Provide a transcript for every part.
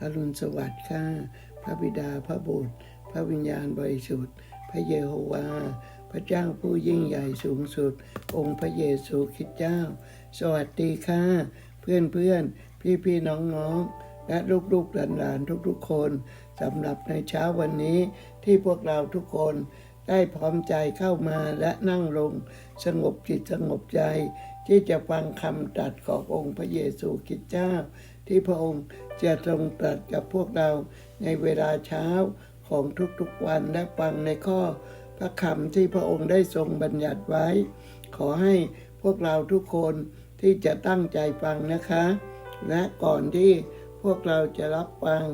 อรุณสวัสดิ์ข้าพระบิดาพระบุตร พระวิญญาณบริสุทธิ์ พระเยโฮวา พระเจ้าผู้ยิ่งใหญ่สูงสุด องค์พระเยซูคริสต์เจ้า สวัสดีค่ะ เพื่อนเพื่อนพี่พี่น้องน้องและลูกลูกหลานหลานทุกๆคนสำหรับในเช้าวันนี้ที่พวกเราทุกคนได้พร้อมใจเข้ามาและนั่งลง สงบจิตสงบใจ ที่จะฟังคำตรัสขององค์พระเยซูคริสต์เจ้า ที่พระองค์จะทรงตรัสกับพวกเราในเวลาเช้าของทุกๆวันและฟังในข้อ พระคำที่พระองค์ได้ทรงบัญญัติไว้ ขอให้พวกเราทุกคนที่จะตั้งใจฟังนะคะ และก่อนที่พวกเราจะรับฟัง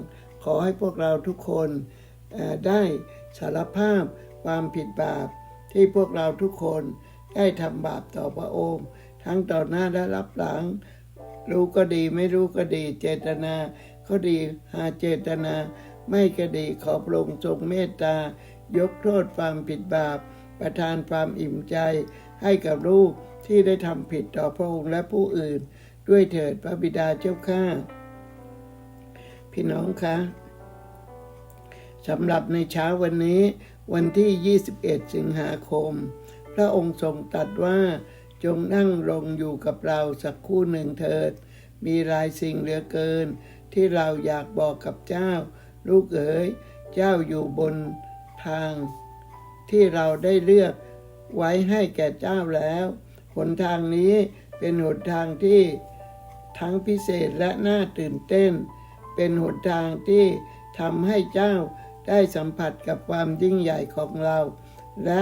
ขอให้พวกเราทุกคนได้สารภาพความผิดบาปที่พวกเราทุกคนได้ทำบาปต่อพระองค์ ทั้งต่อหน้าและรับหลัง รู้ก็ดีไม่รู้ก็ดี เจตนาก็ดีหาเจตนา ไม่ก็ดีขอพระองค์ทรงเมตตา ยกโทษความผิดบาป ประทานความอิ่มใจ ให้กับลูกที่ได้ทำผิดต่อพระองค์และผู้อื่น ด้วยเถิดพระบิดาเจ้าข้าพี่น้องคะสำหรับในเช้าวันนี้วันที่ 21 สิงหาคม พระองค์ทรงตรัสว่า จงนั่งลงอยู่กับเราสักคู่หนึ่งเถิด มีรายสิ่งเหลือเกิน ที่เราอยากบอกกับเจ้า ลูกเอ๋ย เจ้าอยู่บนทาง ที่เราได้เลือกไว้ให้แก่เจ้าแล้ว หนทางนี้เป็นหนทางที่ทั้งพิเศษและน่าตื่นเต้น เป็นหนทางที่ทำให้เจ้าได้สัมผัสกับความยิ่งใหญ่ของเรา และ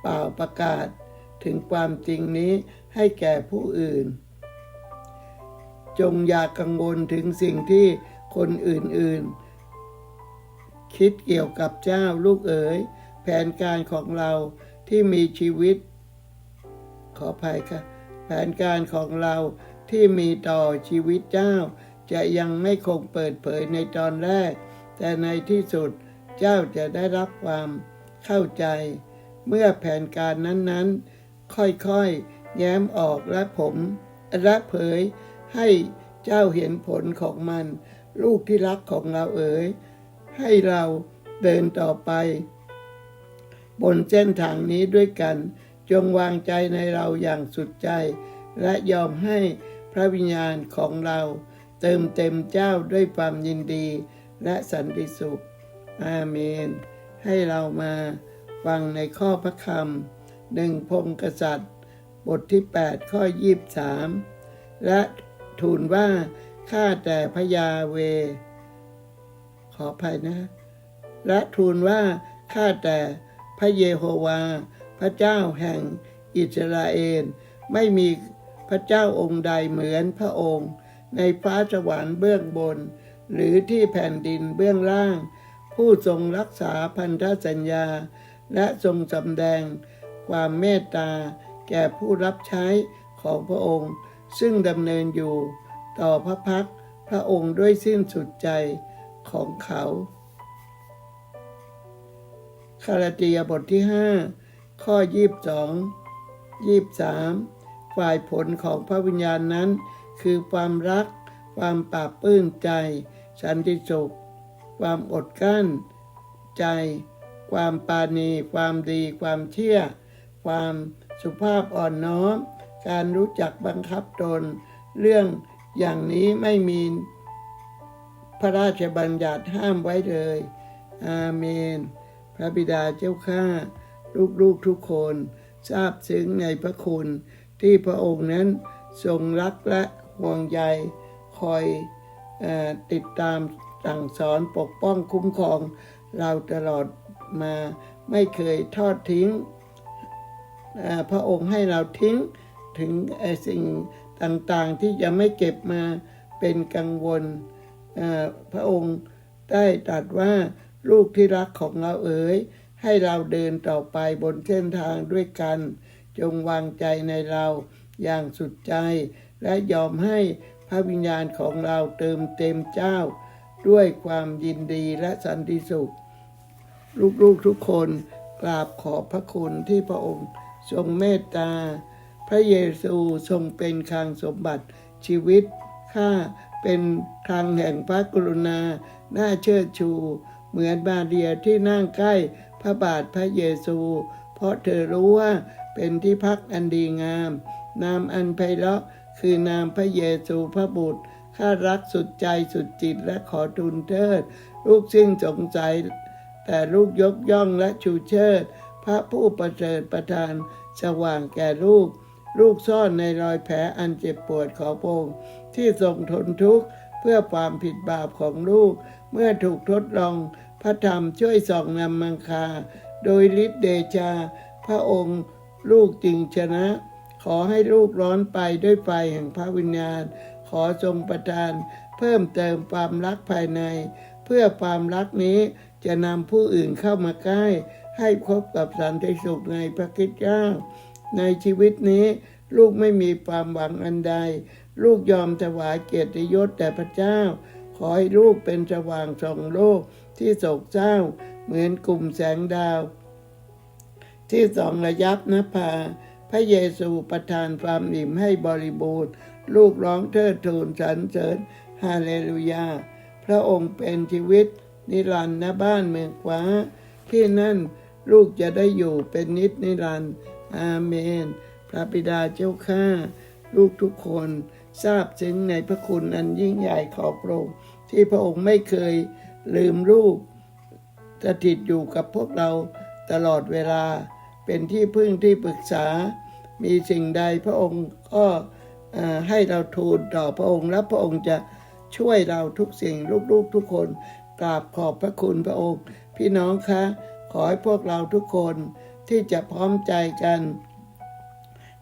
เป่าประกาศ ถึงความจริงนี้ให้แก่ผู้อื่น จงอย่ากังวลถึงสิ่งที่คนอื่นๆ คิดเกี่ยวกับเจ้าลูกเอ๋ย แผนการของเราที่มีชีวิต ขออภัยค่ะ แผนการของเราที่มีต่อชีวิตเจ้า จะยังไม่คงเปิดเผยในตอนแรก แต่ในที่สุดเจ้าจะได้รับความเข้าใจ เมื่อแผนการนั้นๆ ค่อยๆ แย้มออกและผมและเผยให้เจ้าเห็นผลของมัน ลูกที่รักของเราเอ๋ย ให้เราเดินต่อไป บนเส้นทางนี้ด้วยกัน จงวางใจในเราอย่างสุดใจ และยอมให้พระวิญญาณของเรา เติมเต็มเจ้าด้วยความยินดี และสันติสุข อาเมน ให้เรามาฟังในข้อพระคำ หนึ่งพงศ์กษัตริย์ บทที่ 8 ข้อ 23 และทูลว่า ข้าแต่พระยาเว ขออภัยนะ และทูลว่า ข้าแต่พระเยโฮวา พระเจ้าแห่งอิสราเอล ไม่มีพระเจ้าองค์ใดเหมือนพระองค์ ในฟ้าสวรรค์เบื้องบน หรือที่แผ่นดินเบื้องล่าง ผู้ทรงรักษาพันธสัญญา และทรงสำแดง ความเมตตา แก่ผู้รับใช้ของพระองค์ ซึ่งดำเนินอยู่ต่อพระพักพระองค์ด้วยสิ้นสุดใจของเขาคาราตียบทที่ 5 ข้อ 22 23 ฝ่ายผลของพระวิญญาณนั้น คือความรัก ความปราบปลื้มใจ สันติสุข ความอดกั้น ใจ ความปาณี ความดี ความเชื่อ ความสุภาพอ่อนน้อม การรู้จักบังคับตน เรื่องอย่างนี้ไม่มีพระราชบัญญัติห้ามไว้เลย อาเมน พระบิดาเจ้าข้าลูกๆทุกคนทราบซึ้งในพระคุณ ที่พระองค์นั้นทรงรักและห่วงใยคอยอติดตามสั่งสอนปกป้องคุ้มครอง เราตลอดมาไม่เคยทอดทิ้ง พระองค์ให้เราทิ้งถึงสิ่งต่างๆที่จะไม่เก็บมาเป็นกังวล พระองค์ได้ตรัสว่าลูกที่รักของเราเอ๋ยให้เราเดินต่อไปบนเส้นทางด้วยกัน จงวางใจในเราอย่างสุดใจ และยอมให้พระวิญญาณของเราเติมเต็มเจ้า ด้วยความยินดีและสันติสุข ลูกๆทุกคนกราบขอบพระคุณที่พระองค์ ทรงเมตตา พระเยซูทรงเป็นคลังสมบัติชีวิตข้าเป็นคลังแห่งพระกรุณา น่าเชิดชู เหมือนมาเรียที่นั่งใกล้พระบาทพระเยซู เพราะเธอรู้ว่าเป็นที่พักอันดีงาม นามอันไพเราะคือนามพระเยซูพระบุตรข้ารักสุดใจสุดจิตและขอทูลเทิด ลูกซึ่งสงสัย แต่ลูกยกย่องและชูเชิด พระผู้ประเสริฐประทาน สว่างแก่ลูก ลูกซ่อนในรอยแผลอันเจ็บปวดของพระองค์ที่ทรงทนทุกข์เพื่อความผิดบาปของลูก เมื่อถูกทดลอง พระธรรมช่วยส่องนำมังคา โดยฤทธิเดชา พระองค์ลูกจึงชนะ ขอให้ลูกร้อนไปด้วยไฟแห่งพระวิญญาณ ขอทรงประทาน เพิ่มเติมความรักภายใน เพื่อความรักนี้จะนำผู้อื่นเข้ามาใกล้ ให้พบกับสันติสุขในพระคริสต์เจ้า ในชีวิตนี้ลูกไม่มีความหวังอันใด ลูกยอมถวายเกียรติยศแด่พระเจ้า ขอให้ลูกเป็นสว่างส่องโลกที่โศกเศร้า เหมือนกลุ่มแสงดาว ที่ส่องระยับนภาพระเยซูประทานความอิ่มให้บริบูรณ์ ลูกร้องเทิดทูนสรรเสริญฮาเลลูยา พระองค์เป็นชีวิต นิรันดร์ณบ้านเมืองฟ้าที่นั่น ลูกจะได้อยู่เป็นนิจนิรันดร์อาเมน พระบิดาเจ้าข้าลูกทุกคนทราบซึ้งในพระคุณอันยิ่งใหญ่ของพระองค์ที่พระองค์ไม่เคยลืมลูกสถิตอยู่กับพวกเราตลอดเวลา เป็นที่พึ่งที่ปรึกษา มีสิ่งใดพระองค์ก็ให้เราทูลต่อพระองค์ และพระองค์จะช่วยเราทุกสิ่งลูกๆทุกคนกราบขอบพระคุณพระองค์ พี่น้องคะ ขอให้พวกเราทุกคนที่จะพร้อมใจกัน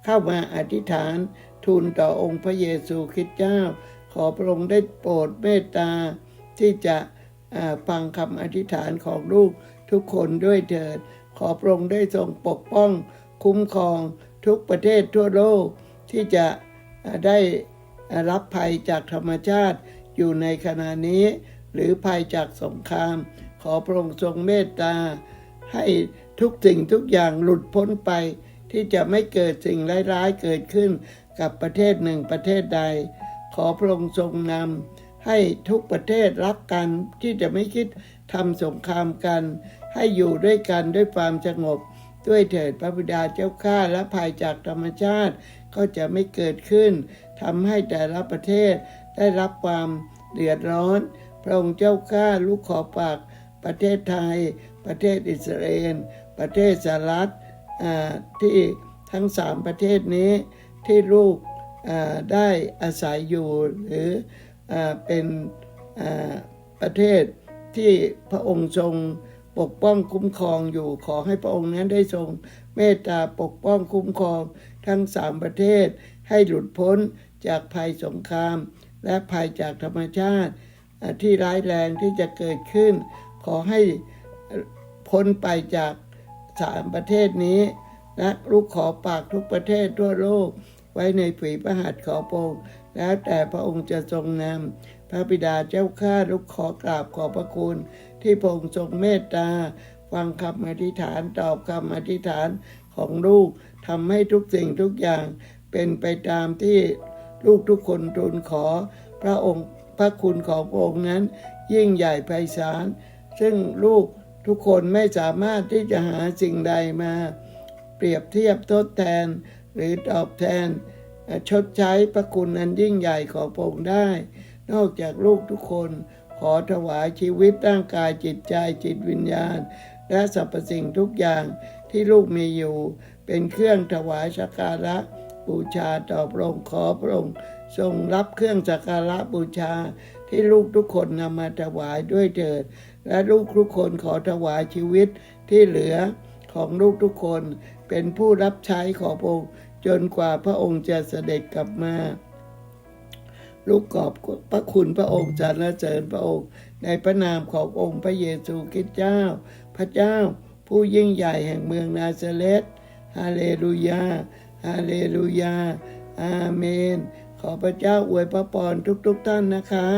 เข้ามาอธิษฐานทูลต่อองค์พระเยซูคริสต์เจ้า ขอพระองค์ได้โปรดเมตตา ที่จะฟังคำอธิษฐานของลูกทุกคนด้วยเถิด ขอพระองค์ได้ทรงปกป้องคุ้มครองทุกประเทศทั่วโลกที่จะได้รับภัยจากธรรมชาติอยู่ในขณะนี้ หรือภัยจากสงคราม ขอพระองค์ทรงเมตตา ให้ทุกสิ่งทุกอย่างหลุดพ้นไป ที่จะไม่เกิดสิ่งร้ายๆเกิดขึ้นกับประเทศหนึ่งประเทศใด ขอพระองค์ทรงนำให้ทุกประเทศรักกันที่จะไม่คิดทำสงครามกัน ให้อยู่ด้วยกันด้วยความสงบ ด้วยเถิดพระบิดาเจ้าข้าและภัยจากธรรมชาติก็จะไม่เกิดขึ้นทำให้แต่ละประเทศได้รับความเดือดร้อน พระองค์เจ้าข้าลูกขอปาก ประเทศไทย ประเทศอิสราเอล ประเทศสหรัฐที่ทั้งสามประเทศนี้ที่ลูกได้อาศัยอยู่หรืออเป็นประเทศที่พระองค์ทรงปกป้องคุ้มครองอยู่ขอให้พระองค์นั้นได้ทรงเมตตาปกป้องคุ้มครองทั้งสามประเทศ ให้หลุดพ้นจากภัยสงคราม และภัยจากธรรมชาติที่ร้ายแรงที่จะเกิดขึ้น ขอให้พ้นไปจากสามประเทศนี้และลูกขอปากทุกประเทศทั่วโลก ไว้ในฝีพระหัตถ์ขอพระองค์แล้วแต่พระองค์จะทรงนำพระบิดาเจ้าข้าลูกขอกราบขอพระคุณ ที่พระองค์ทรงเมตตาฟังคำอธิษฐานตอบคำอธิษฐานของลูกทำให้ทุกสิ่งทุกอย่างเป็นไปตามที่ลูกทุกคนทูลขอ พระองค์พระคุณของพระองค์นั้น ยิ่งใหญ่ไพศาล ซึ่งลูกทุกคนไม่สามารถที่จะหาสิ่งใดมา เปรียบเทียบทดแทน หรือตอบแทน ชดใช้พระคุณอันยิ่งใหญ่ของพระองค์ได้ นอกจากลูกทุกคนขอถวายชีวิตร่างกายจิตใจจิตวิญญาณ และสรรพสิ่งทุกอย่างที่ลูกมีอยู่ เป็นเครื่องถวายสักการะบูชาต่อพระองค์ขอพระองค์ทรงรับเครื่องสักการะบูชาที่ลูกทุกคนนำมาถวายด้วยเถิด และลูกทุกคนขอถวายชีวิตที่เหลือของลูกทุกคนเป็นผู้รับใช้ของพระองค์จนกว่าพระองค์จะเสด็จกลับมา ลูกขอบพระคุณพระองค์สรรเสริญพระองค์ ในพระนามขององค์พระเยซูคริสต์เจ้า พระเจ้า ผู้ยิ่งใหญ่แห่งเมืองนาซาเรตฮาเลลูยา ฮาเลลูยา อาเมน ขอพระเจ้าอวยพระพรทุกๆทท่านนะคะ